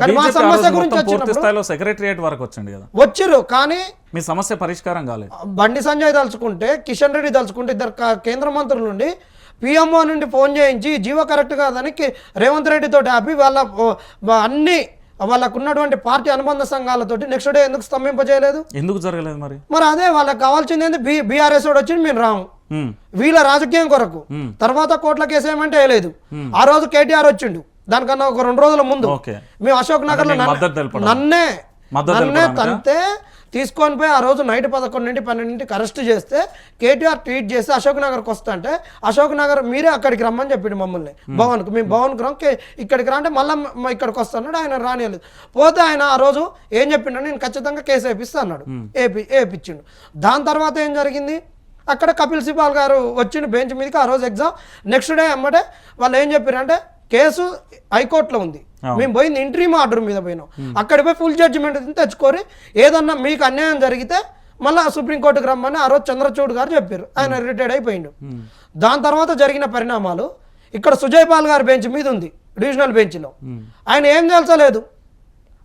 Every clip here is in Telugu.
కానీ మా సమస్య గురించి పూర్తి స్థాయిలో సెక్రటరియట్ వరకు వచ్చింది కదా. వచ్చిర్రు కానీ మీ సమస్య పరిష్కారం కాలేదు. బండి సంజయ్ తలుచుకుంటే కిషన్ రెడ్డి తలుచుకుంటే ఇద్దరు కేంద్ర మంత్రుల నుండి పిఎంఓ నుండి ఫోన్ చేయించి జీవో కరెక్ట్ కాదని రేవంత్ రెడ్డి తోటి ఆపి వాళ్ళ అన్ని వాళ్ళకు ఉన్నటువంటి పార్టీ అనుబంధ సంఘాలతోటి నెక్స్ట్ డే ఎందుకు స్తంభింపజేయలేదు? ఎందుకు జరగలేదు మరి? మరి అదే వాళ్ళకి కావాల్సింది ఏంది? బి బీఆర్ఎస్ వాడు వచ్చి మేము రాము. వీళ్ళ రాజకీయం కొరకు. తర్వాత కోట్ల కేసు ఏమంటే వేయలేదు. ఆ రోజు కేటీఆర్ వచ్చిండు. దానికన్నా ఒక రెండు రోజుల ముందు. మేము అశోక్ నగర్లో. నన్నే నన్నే? తంతే తీసుకొని పోయి ఆ రోజు నైట్ పదకొండింటి పన్నెండింటికి అరెస్ట్ చేస్తే కేటీఆర్ ట్వీట్ చేసి అశోక్ నగర్కి వస్తా అంటే అశోక్ నగర్ మీరే అక్కడికి రమ్మని చెప్పిండు మమ్మల్ని. భవన్కు మేము భవన్కి రాం కే- ఇక్కడికి రా అంటే మళ్ళీ ఇక్కడికి వస్తాడు. ఆయన రానియలేదు. పోతే ఆయన ఆ రోజు ఏం చెప్పిండు నేను ఖచ్చితంగా కేసు వేపిస్తా అన్నాడు. ఏపి వేపించిండు దాని తర్వాత ఏం జరిగింది? అక్కడ కపిల్ సిబాల్ గారు వచ్చిండు బెంచ్ మీదకి ఆ రోజు ఎగ్జామ్. నెక్స్ట్ డే అమ్మటే వాళ్ళు ఏం చెప్పారంటే కేసు హైకోర్టులో ఉంది. మేము పోయింది ఇంట్రీమ్ ఆర్డర్ మీద పోయినాం. అక్కడ పోయి ఫుల్ జడ్జిమెంట్ తెచ్చుకొని ఏదన్నా మీకు అన్యాయం జరిగితే మళ్ళీ సుప్రీంకోర్టుకు రమ్మని ఆ రోజు చంద్రచూడ్ గారు చెప్పారు. ఆయన రిటైర్డ్ అయిపోయిండు. దాని తర్వాత జరిగిన పరిణామాలు ఇక్కడ సుజయ్ పాల్ గారి బెంచ్ మీద ఉంది డివిజనల్ బెంచ్లో ఆయన ఏం తెలుసలేదు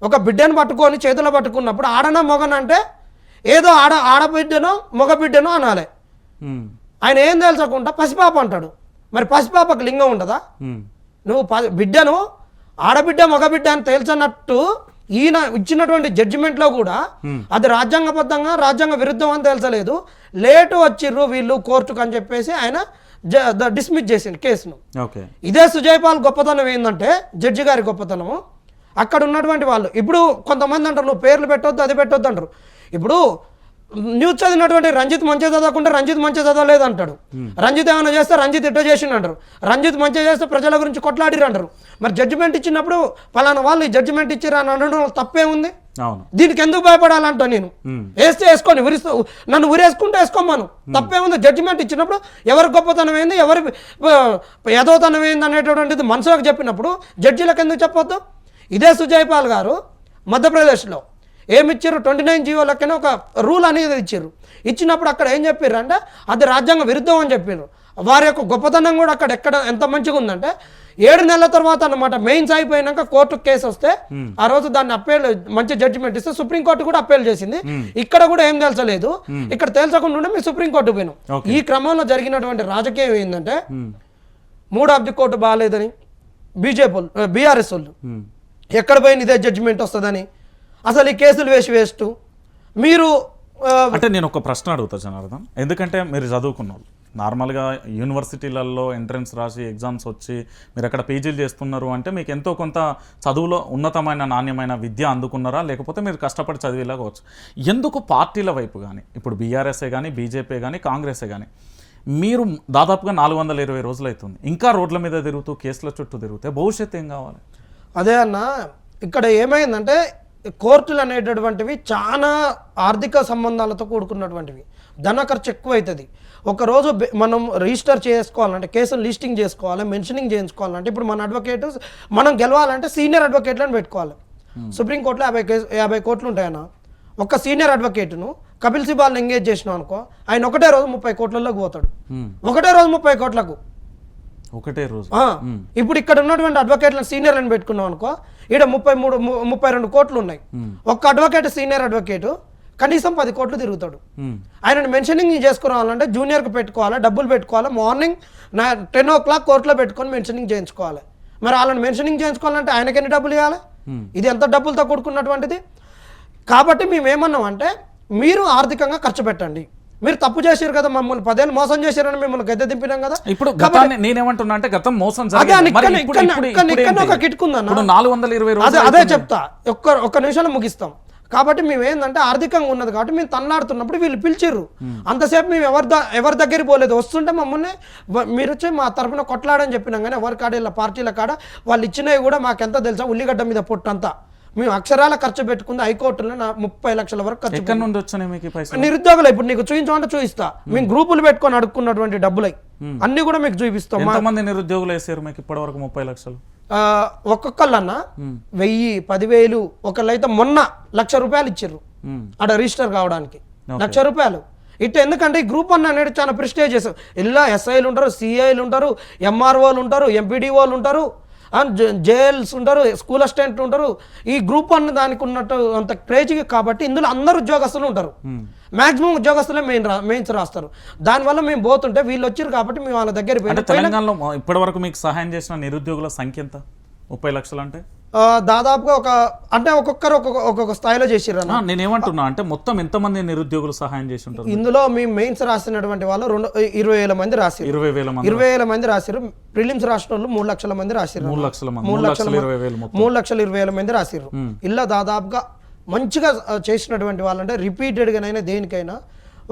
ఒక బిడ్డను పట్టుకొని చేతిలో పట్టుకున్నప్పుడు ఆడన మొగన అంటే ఏదో ఆడ ఆడబిడ్డనో మగ బిడ్డనో అనాలి ఆయన ఏం తెలుసకుండా పసిపాప అంటాడు. మరి పసిపాపకు లింగం ఉండదా? నువ్వు బిడ్డను ఆడబిడ్డ మగబిడ్డ అని తేల్చనట్టు ఈయన ఇచ్చినటువంటి జడ్జిమెంట్లో కూడా అది రాజ్యాంగబద్ధంగా రాజ్యాంగ విరుద్ధం అని తెలుసలేదు లేటు వచ్చిర్రు వీళ్ళు కోర్టుకు అని చెప్పేసి ఆయన డిస్మిస్ చేసిండు కేసును. ఓకే. ఇదే సుజయపాల్ గొప్పతనం ఏంటంటే జడ్జి గారి గొప్పతనము. అక్కడ ఉన్నటువంటి వాళ్ళు ఇప్పుడు కొంతమంది అంటారు నువ్వు పేర్లు పెట్టొద్దు అది పెట్టొద్దు అంటారు. ఇప్పుడు న్యూస్ చదివినటువంటి రంజిత్ మంచిగా చదవకుండా రంజిత్ మంచిగా చదవలేదు అంటాడు రంజిత్ ఏమైనా చేస్తే రంజిత్ ఇట్ట చేసిండు అంటారు రంజిత్ మంచిగా చేస్తే ప్రజల గురించి కొట్లాడిరు అంటారు మరి జడ్జిమెంట్ ఇచ్చినప్పుడు పలానా వాళ్ళు జడ్జిమెంట్ ఇచ్చిరా అని అనడం తప్పే ఉంది? దీనికి ఎందుకు భయపడాలంట నేను? వేస్తే వేసుకొని ఉరిస్తూ నన్ను ఉరేసుకుంటే వేసుకోమను. తప్పేముంది జడ్జిమెంట్ ఇచ్చినప్పుడు ఎవరి గొప్పతనం ఏంది ఎవరి యథోతనం ఏంది అనేటటువంటిది మనసులోకి చెప్పినప్పుడు జడ్జిలకు ఎందుకు చెప్పొద్దు? ఇదే సుజయ్ పాల్ గారు మధ్యప్రదేశ్లో ఏమి ఇచ్చారు ట్వంటీ నైన్ జీవో లెక్కనే ఒక రూల్ అనేది ఇచ్చారు. ఇచ్చినప్పుడు అక్కడ ఏం చెప్పారు అంటే అది రాజ్యాంగ విరుద్ధం అని చెప్పారు వారి యొక్క గొప్పతనం కూడా అక్కడ ఎక్కడ ఎంత మంచిగా ఉందంటే ఏడు నెలల తర్వాత అన్నమాట మెయిన్స్ అయిపోయినాక కోర్టు కేసు వస్తే ఆ రోజు దాన్ని అప్పీల్ మంచి జడ్జిమెంట్ ఇస్తే సుప్రీంకోర్టు కూడా అప్పీల్ చేసింది. ఇక్కడ కూడా ఏం తెలుసలేదు ఇక్కడ తేల్చకుండా ఉండే మేము సుప్రీంకోర్టు పోయినాం. ఈ క్రమంలో జరిగినటువంటి రాజకీయం ఏంటంటే మూడు ఆఫ్ ది కోర్టు బాగాలేదని బీజేపీ బీఆర్ఎస్ వాళ్ళు. ఎక్కడ పోయిన ఇదే జడ్జిమెంట్ వస్తుందని. అసలు ఈ కేసులు వేసి వేస్ట్. మీరు అంటే నేను ఒక ప్రశ్న అడుగుతా జనార్దన్. ఎందుకంటే మీరు చదువుకున్నారు నార్మల్గా యూనివర్సిటీలలో ఎంట్రన్స్ రాసి ఎగ్జామ్స్ వచ్చి మీరు అక్కడ పీజీలు చేస్తున్నారు అంటే మీకు ఎంతో కొంత చదువులో ఉన్నతమైన నాణ్యమైన విద్య అందుకున్నారా? లేకపోతే మీరు కష్టపడి చదివేలాగవచ్చు ఎందుకు పార్టీల వైపు కానీ ఇప్పుడు బీఆర్ఎస్ఏ కానీ బీజేపీ కానీ కాంగ్రెసే కానీ మీరు దాదాపుగా నాలుగు వందల ఇరవై రోజులు అవుతుంది ఇంకా రోడ్ల మీద తిరుగుతూ కేసుల చుట్టూ తిరిగితే భవిష్యత్తు ఏం కావాలి? అదే అన్న ఇక్కడ ఏమైందంటే కోర్టులు అనేటటువంటివి చాలా ఆర్థిక సంబంధాలతో కూడుకున్నటువంటివి. ధన ఖర్చు ఎక్కువ అవుతుంది ఒకరోజు మనం రిజిస్టర్ చేసుకోవాలంటే కేసులు లిస్టింగ్ చేసుకోవాలి మెన్షనింగ్ చేయించుకోవాలంటే ఇప్పుడు మన అడ్వకేట్ మనం గెలవాలంటే సీనియర్ అడ్వకేట్లను పెట్టుకోవాలి. సుప్రీంకోర్టులో యాభై కేసు యాభై కోట్లు ఉంటాయన్న ఒక సీనియర్ అడ్వకేట్ను కపిల్ సిబాల్ని ఎంగేజ్ చేసినాం అనుకో ఆయన ఒకటే రోజు ముప్పై కోట్లలోకి పోతాడు. ఒకటే రోజు ముప్పై కోట్లకు. ఒకటే రోజు. ఇప్పుడు ఇక్కడ ఉన్నటువంటి అడ్వకేట్లను సీనియర్లను పెట్టుకున్నాం అనుకో ఈడ ముప్పై మూడు ముప్పై రెండు కోట్లు ఉన్నాయి. ఒక్క అడ్వకేట్ సీనియర్ అడ్వకేట్ కనీసం పది కోట్లు తిరుగుతాడు. ఉమ్, ఆయనను మెన్షనింగ్ చేసుకురావాలంటే జూనియర్కి పెట్టుకోవాలి డబ్బులు పెట్టుకోవాలి మార్నింగ్ నా టెన్ ఓ క్లాక్ కోర్టులో పెట్టుకొని మెన్షనింగ్ చేయించుకోవాలి. మరి వాళ్ళని మెన్షనింగ్ చేయించుకోవాలంటే ఆయనకి ఎన్ని డబ్బులు ఇవ్వాలి? ఇది ఎంత డబ్బులతో కూడుకున్నటువంటిది? కాబట్టి మేము ఏమన్నాం అంటే మీరు ఆర్థికంగా ఖర్చు పెట్టండి. మీరు తప్పు చేశారు కదా మమ్మల్ని. పదేళ్ళు మోసం చేశారని మిమ్మల్ని గద్దె దింపినాం కదా. ఇప్పుడు గతాన్ని నేనేమంటున్నా అంటే గతం మోసం? ఒక నాలుగు వందల ఇరవై అదే చెప్తా. ఒక్క ఒక్క నిమిషంలో ముగిస్తాం. కాబట్టి మేము ఏంటంటే ఆర్థికంగా ఉన్నది కాబట్టి మేము తన్నాడుతున్నప్పుడు వీళ్ళు పిలిచిర్రు. అంతసేపు మేము ఎవరి ఎవరి దగ్గరికి పోలేదు. వస్తుంటే మమ్మల్ని మీరు వచ్చి మా తరపున కొట్లాడని చెప్పినాం కానీ ఎవరి కాడ ఇలా పార్టీల కాడ వాళ్ళు ఇచ్చినవి కూడా మాకెంత తెలుసా? ఉల్లిగడ్డ మీద పొట్టంతా. మేము అక్షరాల ఖర్చు పెట్టుకుంది హైకోర్టులో నా ముప్పై లక్షల వరకు ఖర్చు ఎక్కడి నుండి వచ్చినాయి మీకు పైసలు? నిరుద్యోగులు ఇప్పుడు నీకు చూపించమంటే చూపిస్తా మేము గ్రూపులు పెట్టుకొని అడుక్కున్నటువంటి డబ్బులై. అన్ని కూడా మీకు చూపిస్తాం. మా- ఎంతమంది నిరుద్యోగులు వేసారు మీకు ఇప్పటి వరకు ముప్పై లక్షలు? ఒక్కొక్కళ్ళన్న వెయ్యి పదివేలు ఒకళ్ళైతే మొన్న లక్ష రూపాయలు ఇచ్చిర్రు. ఉమ్, అక్కడ రిజిస్టర్ కావడానికి. లక్ష రూపాయలు. ఇట్లా ఎందుకంటే ఈ గ్రూప్ అన్న అనేది చాలా ప్రిస్టేజియస్. ఇలా ఎస్ఐలు ఉంటారు సిఐలు ఉంటారు ఎంఆర్ఓలు ఉంటారు ఎంపీడీఓలు ఉంటారు. జేఎల్స్ ఉంటారు స్కూల్ అసిస్టెంట్ ఉంటారు. ఈ గ్రూప్ వన్ దానికి ఉన్నట్టు అంత క్రేజీ కాబట్టి ఇందులో అందరు ఉద్యోగస్తులు ఉంటారు. మాక్సిమం ఉద్యోగస్తులే మెయిన్ రా మెయిన్స్ రాస్తారు. దానివల్ల మేము పోతుంటే వీళ్ళు వచ్చారు కాబట్టి మేము వాళ్ళ దగ్గర తెలంగాణలో ఇప్పటి వరకు మీకు సహాయం చేసిన నిరుద్యోగుల సంఖ్య ఎంత? ముప్పై లక్షలు అంటే? దాదాపుగా ఒక అంటే ఒక్కొక్కరు ఒక్కొక్క ఒక్కొక్క స్థాయిలో చేసిర్రు అన్న ఆ, నేనేమంటున్నా అంటే మొత్తం ఎంతమంది నిరుద్యోగులు సహాయం చేసి ఉంటారు ఇందులో మేము మెయిన్స్ రాసినటువంటి వాళ్ళు రెండు ఇరవై వేల మంది రాసిరు ఇరవై వేల మంది ఇరవై వేల మంది రాసిరు ప్రిలిమ్స్ రాసిన వాళ్ళు మూడు లక్షల మంది రాసిరు మూడు లక్షల మంది మూడు లక్షల ఇరవై వేలు మూడు లక్షల ఇరవై వేల మంది రాసిర్రు. ఇలా దాదాపుగా మంచిగా చేసినటువంటి వాళ్ళంటే రిపీటెడ్గానైనా దేనికైనా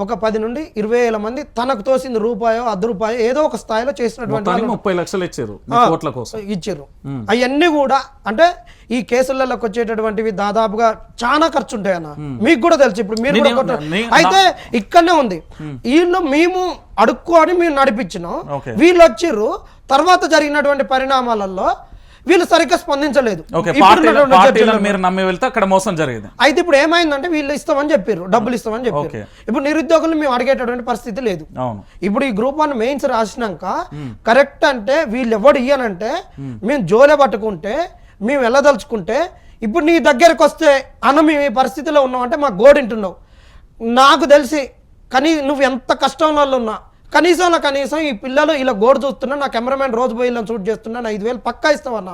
ఒక పది నుండి ఇరవై వేల మంది తనకు తోసింది రూపాయో అర్ధ రూపాయో ఏదో ఒక స్థాయిలో చేసినటువంటి ముప్పై లక్షలు ఇచ్చారు కోట్ల కోసం. ఇచ్చారు. అవన్నీ కూడా అంటే ఈ కేసులలోకి వచ్చేటటువంటివి దాదాపుగా చాలా ఖర్చు ఉంటాయి అన్న మీకు కూడా తెలుసు ఇప్పుడు మీరు కూడా అయితే ఇక్కడనే ఉంది. వీళ్ళు మేము అడుక్కొని మేము నడిపించినాం. వీళ్ళు వచ్చిర్రు తర్వాత జరిగినటువంటి పరిణామాలలో వీళ్ళు సరిగ్గా స్పందించలేదు. మీరు నమ్మి వెళ్తే అక్కడ మోసం జరిగింది. అయితే ఇప్పుడు ఏమైందంటే వీళ్ళు ఇస్తామని చెప్పారు డబ్బులు ఇస్తామని చెప్పారు. ఇప్పుడు నిరుద్యోగులు మేము అడిగేటటువంటి పరిస్థితి లేదు. ఇప్పుడు ఈ గ్రూప్ వన్ మెయిన్స్ రాసినాక కరెక్ట్ అంటే వీళ్ళు ఎవడు ఇయ్యనంటే మేము. జోలే పట్టుకుంటే మేము వెళ్ళదలుచుకుంటే ఇప్పుడు నీ దగ్గరకు వస్తే అన్న మేము ఈ పరిస్థితిలో ఉన్నామంటే మా గోడింటున్నావు. నాకు తెలిసి కానీ నువ్వు ఎంత కష్టంలో ఉన్నా కనీసంలో కనీసం ఈ పిల్లలు ఇలా గోడు చూస్తున్నా నా కెమెరామెన్ రోజు పోయి షూట్ చేస్తున్నా నా ఐదు వేలు పక్కా ఇస్తావన్నా.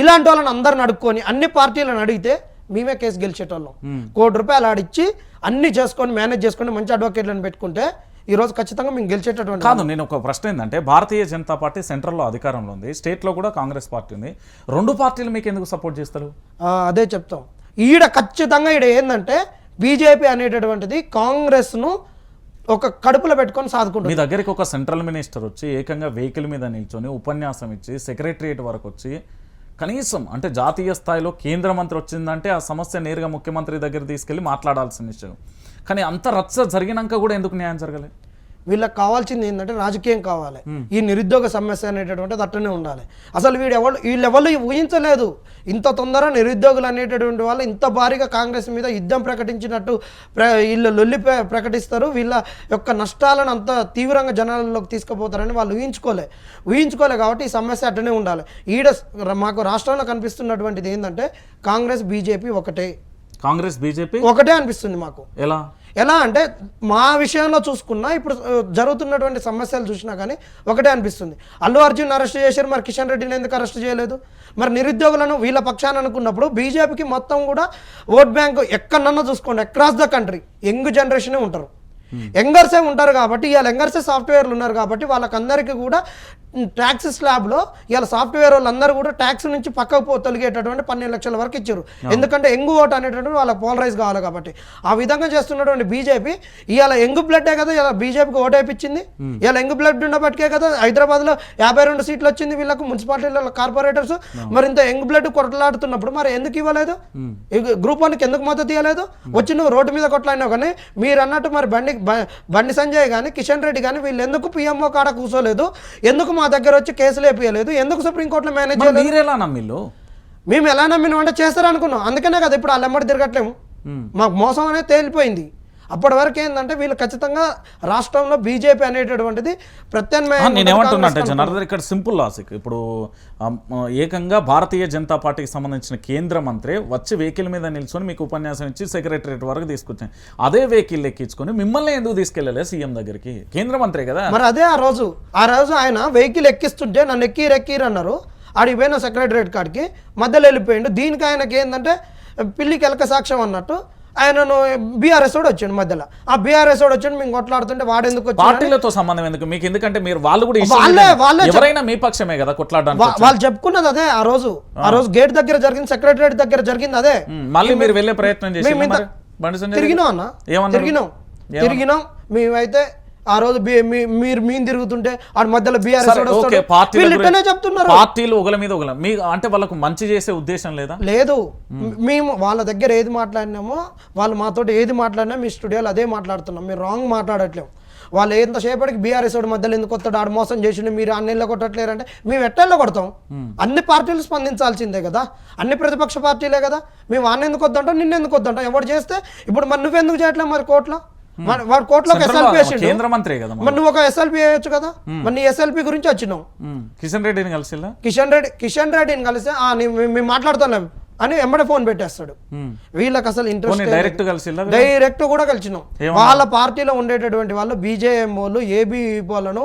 ఇలాంటి వాళ్ళని అందరిని అడుక్కొని అన్ని పార్టీలను అడిగితే మేమే కేసు గెలిచేటోళ్ళం. కోటి రూపాయలు ఆడిచ్చి అన్ని చేసుకొని మేనేజ్ చేసుకొని మంచి అడ్వకేట్లను పెట్టుకుంటే ఈ రోజు ఖచ్చితంగా మేము గెలిచేటటువంటి కాదు నేను ఒక ప్రశ్న ఏంటంటే భారతీయ జనతా పార్టీ సెంట్రల్లో అధికారంలో ఉంది స్టేట్లో కూడా కాంగ్రెస్ పార్టీ ఉంది. రెండు పార్టీలు మీకు ఎందుకు సపోర్ట్ చేస్తారు? అదే చెప్తాం. ఈడ ఖచ్చితంగా ఈడ ఏంటంటే బీజేపీ అనేటటువంటిది కాంగ్రెస్ను ఒక కడుపులో పెట్టుకొని సాదుకుంటుంది. మీ దగ్గరికి ఒక సెంట్రల్ మినిస్టర్ వచ్చి ఏకంగా వెహికల్ మీద నిల్చొని ఉపన్యాసం ఇచ్చి సెక్రటరియట్ వరకు వచ్చి కనీసం అంటే జాతీయ స్థాయిలో కేంద్ర మంత్రి వచ్చిందంటే ఆ సమస్య నేరుగా ముఖ్యమంత్రి దగ్గర తీసుకెళ్ళి మాట్లాడాల్సిన విషయం. కానీ అంత రచ్చ జరిగినాక కూడా ఎందుకు న్యాయం జరగలేదు వీళ్ళకి కావాల్సింది ఏంటంటే రాజకీయం కావాలి. ఈ నిరుద్యోగ సమస్య అనేటటువంటిది అట్టనే ఉండాలి. అసలు వీడు ఎవరు వీళ్ళెవరు ఊహించలేదు. ఇంత తొందర నిరుద్యోగులు అనేటటువంటి వాళ్ళు ఇంత భారీగా కాంగ్రెస్ మీద యుద్ధం ప్రకటించినట్టు ప్ర వీళ్ళు లొల్లి ప్ర- ప్రకటిస్తారు. వీళ్ళ యొక్క నష్టాలను అంత తీవ్రంగా జనాలలోకి తీసుకుపోతారని వాళ్ళు ఊహించుకోలే. ఊహించుకోలే కాబట్టి ఈ సమస్య అట్టనే ఉండాలి. ఈడ మాకు రాష్ట్రంలో కనిపిస్తున్నటువంటిది ఏంటంటే కాంగ్రెస్ బీజేపీ ఒకటే. కాంగ్రెస్ బీజేపీ? ఒకటే అనిపిస్తుంది మాకు. ఎలా? ఎలా అంటే మా విషయంలో చూసుకున్నా ఇప్పుడు జరుగుతున్నటువంటి సమస్యలు చూసినా కానీ ఒకటే అనిపిస్తుంది. అల్లు అర్జున్ అరెస్ట్ చేశారు మరి కిషన్ రెడ్డిని ఎందుకు అరెస్ట్ చేయలేదు? మరి నిరుద్యోగులను వీళ్ళ పక్షాన అనుకున్నప్పుడు బీజేపీకి మొత్తం కూడా ఓట్ బ్యాంక్ ఎక్కడన్నా చూసుకోండి అక్రాస్ ద కంట్రీ యంగ్ జనరేషనే ఉంటారు. యంగర్సే ఉంటారు కాబట్టి ఇవాళ యంగర్సే సాఫ్ట్వేర్లు ఉన్నారు కాబట్టి వాళ్ళకందరికీ కూడా ట్యాక్స్ స్లాబ్లో ఇవాళ సాఫ్ట్వేర్ వాళ్ళందరూ కూడా ట్యాక్స్ నుంచి పక్కకు పో తొలగేటటువంటి పన్నెండు లక్షల వరకు ఇచ్చారు. ఎందుకంటే ఎంగు ఓట్ అనేటటువంటి వాళ్ళకి పోలరైజ్ కావాలి కాబట్టి. ఆ విధంగా చేస్తున్నటువంటి బీజేపీ ఇవాళ ఎంగు బ్లడ్డే కదా ఇలా బీజేపీకి ఓటు వేయించింది ఇవాళ ఎంగు బ్లడ్ ఉన్నప్పటికే కదా హైదరాబాద్లో యాభై రెండు సీట్లు వచ్చింది వీళ్ళకు మున్సిపాలిటీల కార్పొరేటర్స్. మరి ఇంత ఎంగు బ్లడ్ కొట్లాడుతున్నప్పుడు మరి ఎందుకు ఇవ్వలేదు? గ్రూప్ వన్కి ఎందుకు మద్దతు ఇవ్వలేదు వచ్చి నువ్వు రోడ్డు మీద కొట్లాడినావు కానీ మీరు అన్నట్టు మరి బండి బండి సంజయ్ కానీ కిషన్ రెడ్డి కానీ వీళ్ళు ఎందుకు పిఎంఓ కాడ కూర్చోలేదు? ఎందుకు మా దగ్గర వచ్చి కేసులు వేపియలేదు. ఎందుకు సుప్రీంకోర్టులో మేనేజ్ మరి చేయలేదు? మీరెలా నమ్మిల్లు? మేము ఎలా నమ్మినాం అంటే చేస్తారనుకున్నాం. అందుకనే కదా ఇప్పుడు వాళ్ళ ఎమ్మడి తిరగట్లేము. మాకు మోసం అనేది తేలిపోయింది. అప్పటి వరకు ఏంటంటే వీళ్ళు ఖచ్చితంగా రాష్ట్రంలో బీజేపీ అనేటటువంటిది ప్రత్యామ్నాయం నేను ఉంటుంది ఏమంటున్నా అంటే కాంగ్రెస్ జనార్దన్ ఇక్కడ సింపుల్ లాజిక్. ఇప్పుడు ఏకంగా భారతీయ జనతా పార్టీకి సంబంధించిన కేంద్ర మంత్రి వచ్చి వెహికల్ మీద నిల్చొని మీకు ఉపన్యాసం ఇచ్చి సెక్రటరేట్ వరకు తీసుకొచ్చాను అదే వెహికల్ ఎక్కించుకొని మిమ్మల్ని ఎందుకు తీసుకెళ్ళలే సీఎం దగ్గరికి? కేంద్ర మంత్రి కదా. మరి అదే ఆ రోజు ఆ రోజు ఆయన వెహికల్ ఎక్కిస్తుంటే నన్ను ఎక్కిరు ఎక్కిరు అన్నారు. ఆడికి పోయిన సెక్రటరేట్ కాడికి మధ్యలో వెళ్ళిపోయిండు. దీనికి ఆయనకి ఏంటంటే పిల్లికి ఎలక సాక్ష్యం అన్నట్టు ఆయనను బీఆర్ఎస్ కూడా వచ్చాడు మధ్యలో. ఆ బీఆర్ఎస్ కూడా వచ్చాడు మేము కొట్లాడుతుంటే వాడెందుకు వచ్చాడు పార్టీలతో సంబంధం ఎందుకు? మీకు ఎందుకంటే మీరు వాళ్ళు కూడా వాళ్ళే-. వాళ్ళే ఎవరైనా మీ పక్షమే కదా కొట్లాడడానికి వాళ్ళు చెప్పుకున్నది అదే ఆ రోజు. ఆ రోజు గేట్ దగ్గర జరిగింది సెక్రటరేట్ దగ్గర జరిగింది అదే. మళ్ళీ మీరు వెళ్ళే ప్రయత్నం చేసి తిరిగినాం అన్న? తిరిగినాం. తిరిగినాం. మేమైతే ఆ రోజు మీరు మీన్ తిరుగుతుంటే ఆ మధ్యలో బీఆర్ఎస్ పార్టీల చెప్తున్నారు. పార్టీలు ఒకల మీద ఒకల మీ అంటే వాళ్ళకు మంచి చేసే ఉద్దేశం లేదా? లేదు. మేము వాళ్ళ దగ్గర ఏది మాట్లాడినామో వాళ్ళు మాతోటి ఏది మాట్లాడినా మీ స్టూడియోలో అదే మాట్లాడుతున్నాం. మీరు రాంగ్ మాట్లాడట్లేము వాళ్ళు ఎంతసేపటికి బీఆర్ఎస్ వాడు మధ్యలో ఎందుకు వస్తాడు? ఆడు మోసం చేసిండు మీరు అన్నెల్లో కొట్టట్లేరంటే మేము ఎట్టెల్లో కొడతాం? అన్ని పార్టీలు స్పందించాల్సిందే కదా. అన్ని ప్రతిపక్ష పార్టీలే కదా. మేము అన్న ఎందుకు వద్దంటాం నిన్న ఎందుకు వద్దంటాం? ఎవడు చేస్తే? ఇప్పుడు మరి నువ్వెందుకు చేయట్లేదు మరి కోర్టులో మన- వాడు కోర్టులోకి Central ఎస్ఎల్పి లో వేసిండు. కేంద్ర మంత్రి కదా మరి. నువ్వు ఒక ఎస్ఎల్పి వేయొచ్చు కదా? మరి నీ ఎస్ఎల్పి గురించి వచ్చినావు. ఉమ్. కిషన్ రెడ్డిని కలిసిల్లా? కిషన్ రెడ్డి కిషన్ రెడ్డిని కలిస్తే "ఆ, నీ- మేము మేము మాట్లాడుతున్నాం. అని వెంబడే ఫోన్ పెట్టేస్తాడు. వీళ్ళకి అసలు ఇంట్రెస్ట్ డైరెక్ట్ కలిసిల్లా డైరెక్ట్ కూడా కలిసినాం? వాళ్ళ పార్టీలో ఉండేటటువంటి వాళ్ళు బీజేఎం వాళ్ళు ఏబీ వాళ్ళను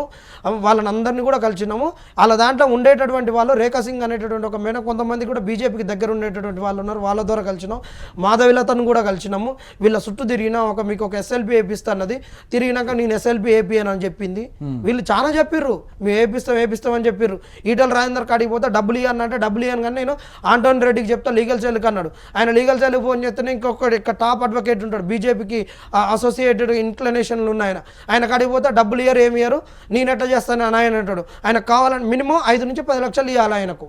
వాళ్ళని అందరినీ కూడా కలిసినాము. వాళ్ళ దాంట్లో ఉండేటటువంటి వాళ్ళు రేఖా సింగ్ అనేటటువంటి ఒక మేడం కొంతమంది కూడా బీజేపీకి దగ్గర ఉండేటటువంటి వాళ్ళు ఉన్నారు. వాళ్ళ ద్వారా కలిసినాం. మాధవిలతను కూడా కలిసినాము. వీళ్ళ చుట్టూ తిరిగినా ఒక మీకు ఒక ఎస్ఎల్పి వేపిస్తాన్నది తిరిగినాక నేను ఎస్ఎల్పి ఏపీఎన్ అని చెప్పింది. వీళ్ళు చాలా చెప్పిర్రు. మేము వేపిస్తాం వేపిస్తాం అని చెప్పిర్రు. ఈటల రాజేందర్ కాడికి పోతే డబ్బులు ఇవ్వను అంటే డబ్బులు ఇవ్వను కానీ నేను ఆంటోని రెడ్డికి చెప్తా లీగల్ సెల్కి అన్నాడు. ఆయన లీగల్ సెల్కి ఫోన్ చేస్తేనే ఇంకొకటి ఇక్కడ టాప్ అడ్వకేట్ ఉంటాడు. బీజేపీకి అసోసియేటెడ్ ఇన్క్లనేషన్లు ఉన్నాయి ఆయన. ఆయన కాడికి పోతే డబ్బులు ఇయ్యరు ఏమి ఇయ్యరు. నేను ఎట్లా చేస్తాను అని ఆయన అంటాడు. ఆయనకు కావాలని మినిమం ఐదు నుంచి పది లక్షలు ఇవ్వాలి ఆయనకు.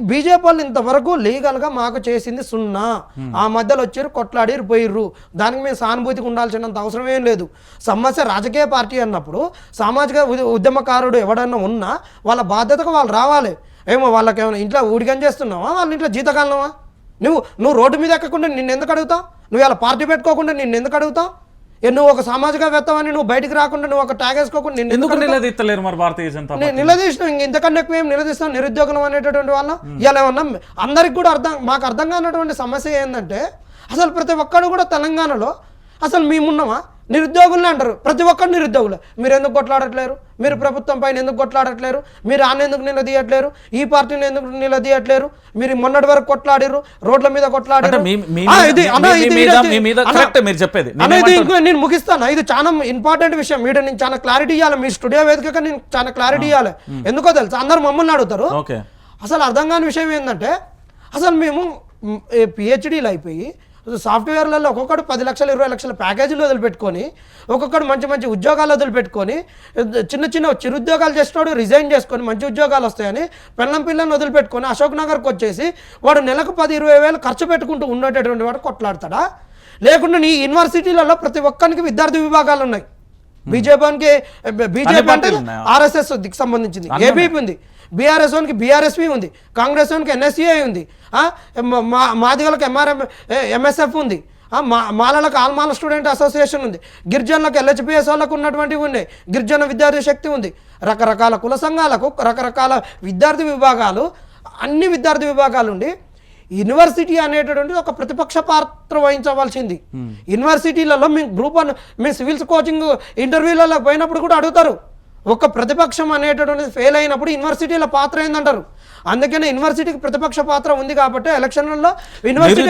బీజేపీ వాళ్ళు ఇంతవరకు లీగల్గా మాకు చేసింది సున్నా. ఆ మధ్యలో వచ్చారు కొట్లాడిరు పోయిర్రు. దానికి మేము సానుభూతికి ఉండాల్సినంత అవసరం ఏం లేదు. సమస్య రాజకీయ పార్టీ అన్నప్పుడు సామాజిక ఉద్య- ఉద్యమకారుడు ఎవడన్నా ఉన్నా వాళ్ళ బాధ్యతగా వాళ్ళు రావాలి. ఏమో వాళ్ళకి ఏమైనా ఇంట్లో ఊడిగం చేస్తున్నావా? వాళ్ళ ఇంట్లో జీతకాలనవా? నువ్వు నువ్వు రోడ్డు మీద ఎక్కకుండా నిన్ను ఎందుకు అడుగుతావు? నువ్వు ఇలా పార్టీ పెట్టుకోకుండా నిన్ను ఎందుకు అడుగుతావు? నువ్వు ఒక సామాజికవేత్తవని నువ్వు బయటికి రాకుండా నువ్వు ఒక ట్యాగ్ వేసుకోకుండా నిన్ను ఎందుకు నిలదీత్తలేరు మరి భారతీయ జనతా నిలదీసినాం ఇంక ఇంతకన్నా ఎక్కువ ఏం నిలదీస్తాం నిరుద్యోగులం అనేటటువంటి వాళ్ళం? ఇలా ఏమన్నా అందరికి కూడా అర్థం మాకు అర్థం కానటువంటి సమస్య ఏంటంటే అసలు ప్రతి ఒక్కడు కూడా తెలంగాణలో అసలు మేమున్నామా? నిరుద్యోగులే అంటారు. ప్రతి ఒక్కరు నిరుద్యోగులే. మీరు ఎందుకు కొట్లాడట్లేరు? మీరు ప్రభుత్వం పైన ఎందుకు కొట్లాడట్లేరు? మీరు ఆయన ఎందుకు నిలదీయట్లేరు? ఈ పార్టీని ఎందుకు నిలదీయట్లేరు? మీరు మొన్నటి వరకు కొట్లాడిర్రు రోడ్ల మీద కొట్లాడారు ఇది- ఇంకో నేను ముగిస్తాను. ఇది చాలా ఇంపార్టెంట్ విషయం. మీరు నేను చాలా క్లారిటీ ఇవ్వాలి మీ స్టూడియో వేదికగా నేను చాలా క్లారిటీ ఇవ్వాలి ఎందుకో తెలుసా? అందరు మమ్మల్ని అడుగుతారు. అసలు అర్థం కాని విషయం ఏంటంటే అసలు మేము పిహెచ్డీలు అయిపోయి సాఫ్ట్వేర్లలో ఒక్కొక్కడు పది లక్షలు ఇరవై లక్షల ప్యాకేజీలు వదిలిపెట్టుకొని ఒక్కొక్కడు మంచి మంచి ఉద్యోగాలు వదిలిపెట్టుకొని చిన్న చిన్న చిరుద్యోగాలు చేసినోడు రిజైన్ చేసుకొని మంచి ఉద్యోగాలు వస్తాయని పెళ్ళం పిల్లని వదిలిపెట్టుకొని అశోక్ నగర్కి వచ్చేసి వాడు నెలకు పది ఇరవై వేలు ఖర్చు పెట్టుకుంటూ ఉండేటటువంటి వాడు కొట్లాడతాడా? లేకుండా నీ యూనివర్సిటీలలో ప్రతి ఒక్కరికి విద్యార్థి విభాగాలు ఉన్నాయి. బీజేపీకి బీజేపీ అంటే? ఆర్ఎస్ఎస్ సంబంధించింది ఏబీపీ ఉంది. బీఆర్ఎస్ వానికి బీఆర్ఎస్పీ ఉంది కాంగ్రెస్ వానికి ఎన్ఎస్సీఐ ఉంది మా- మా మాదిగలకు ఎంఆర్ఎం ఎంఎస్ఎఫ్ ఉంది మా మాలలకు ఆల్మాల స్టూడెంట్ అసోసియేషన్ ఉంది గిరిజనులకు ఎల్హెచ్పిఎస్ వాళ్ళకు ఉన్నటువంటివి ఉన్నాయి గిరిజన విద్యార్థి శక్తి ఉంది రకరకాల కుల సంఘాలకు రకరకాల విద్యార్థి విభాగాలు అన్ని విద్యార్థి విభాగాలు ఉండి యూనివర్సిటీ అనేటటువంటిది ఒక ప్రతిపక్ష పాత్ర వహించవలసింది. యూనివర్సిటీలలో మేము గ్రూప్ మేము సివిల్స్ కోచింగ్ ఇంటర్వ్యూలలో పోయినప్పుడు కూడా అడుగుతారు. ఒక ప్రతిపక్షం అనేటటువంటిది ఫెయిల్ అయినప్పుడు యూనివర్సిటీల పాత్ర ఏందంటారు? అందుకనే యూనివర్సిటీకి ప్రతిపక్ష పాత్ర ఉంది కాబట్టి ఎలక్షన్లలో యూనివర్సిటీ